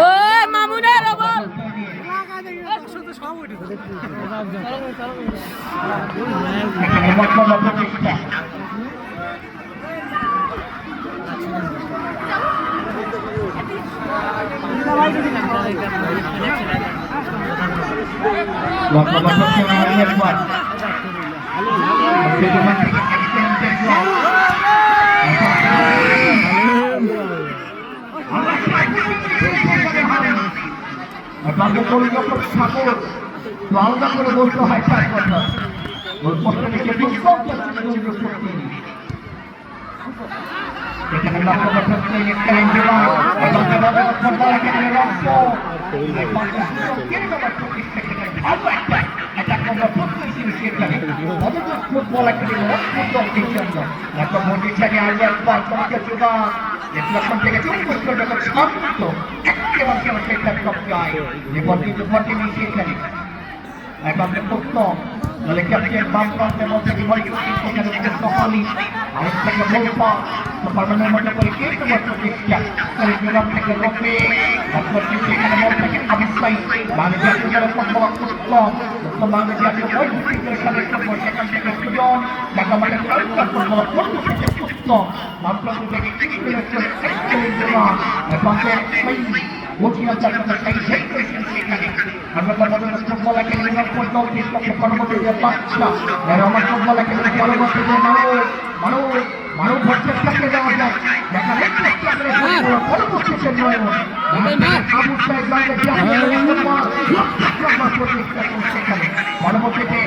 ওই মামুনের বল এখানে মতলব প্রতিষ্ঠা মতলব প্রতিষ্ঠা মারিয়ার পর বিদ্যমান থেকে এক্সিডেন্টের পর আপনাকে কলকাতার ঠাকুর তো আলাদা করে বলতে হয় চার কথা এখানে লক্ষ্য করতে একেবারে পুত্র দলে ক্যাপ্টেন বাম প্রান্তের মধ্যে বিমল সেখানে হলি আরেক থেকে বলপা সুপারম্যানের মতো করে কে তোমার প্রতিষ্ঠা করে বিরাম থেকে মন বাম প্রান্ত থেকে একান্তে সেই আমরা ফুটবল একাডেমির ফুটবল টিমকে পরবর্তী যে বাচ্চা এর আমার ফুটবল একাডেমির পরবর্তী যে মানুষ মানুষ মানুষ দেখা পরবর্তীতে নয় আবু সাহেব বাংলাদেশ প্রতিষ্ঠা সেখানে পরবর্তীতে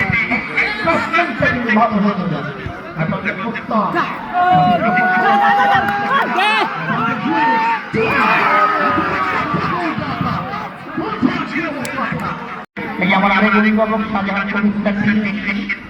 আমার আরেক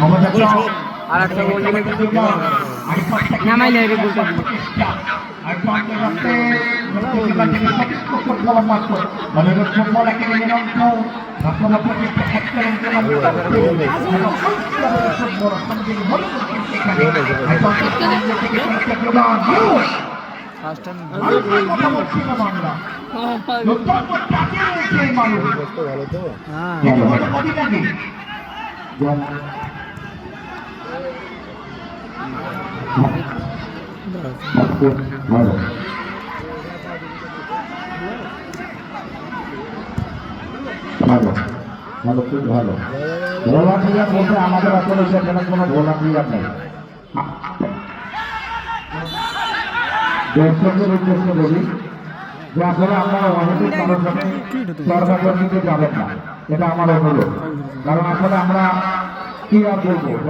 মমতা আর একটা নামাইলে দিবে। ফার্স্ট টাইম ভালো তো হ্যাঁ। ভালো ভালো খুব ভালো। গোলা প্লেয়ার আমাদের আসলে সেখানে কোনো গোলা প্লেয়ার নেই। দর্শকদের উদ্দেশ্যে বলি যে আসলে আপনারা অনেকেই কারোর সাথে সরকার যাবেন না। এটা আমার অনুরোধ। কারণ আসলে আমরা কি আর বলব?